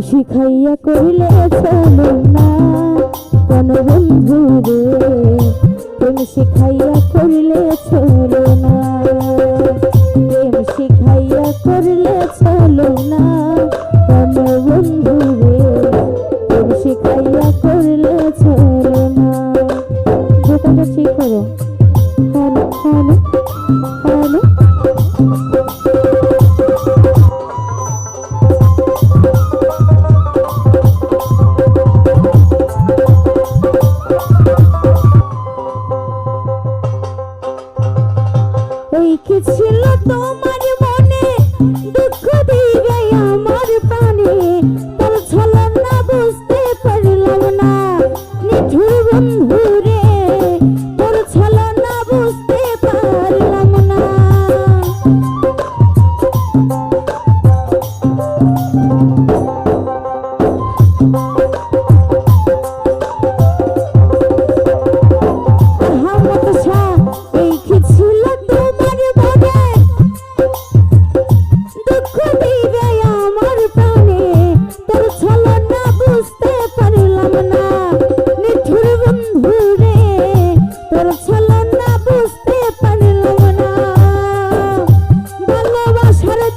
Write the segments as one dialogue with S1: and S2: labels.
S1: শিখাইয়া কইলে চলো না, কেন বন্ধু রে? প্রেম শিখাইয়া করিলে চলো না। প্রেম শিখাইয়া করিলে চলো না।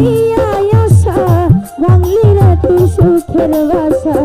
S1: দিয়া আশা ভাঙলি রে তুই সুখের বাসা।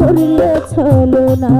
S1: করলে চলো না।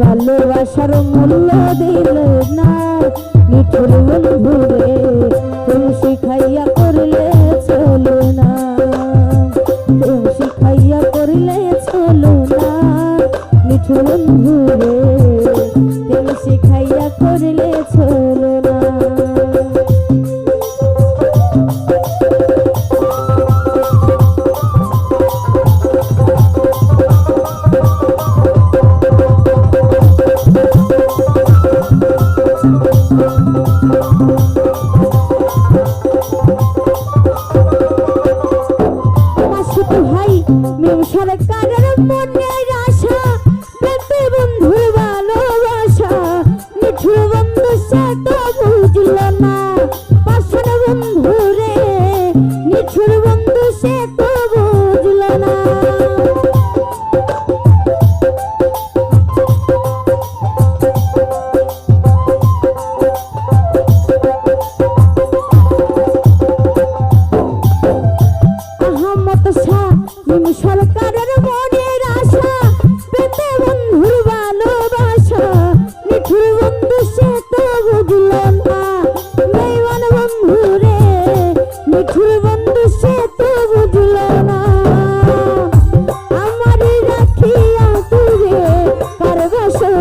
S1: ভালোবাসার মূল্য দিল না, নিঠুর বন্ধুরে, তুমি শিখাইয়া করলে চলো না। তুমি শিখাইয়া করলে চলো না, নিঠুর বন্ধুরে, তুমি শিখাইয়া করলে চলো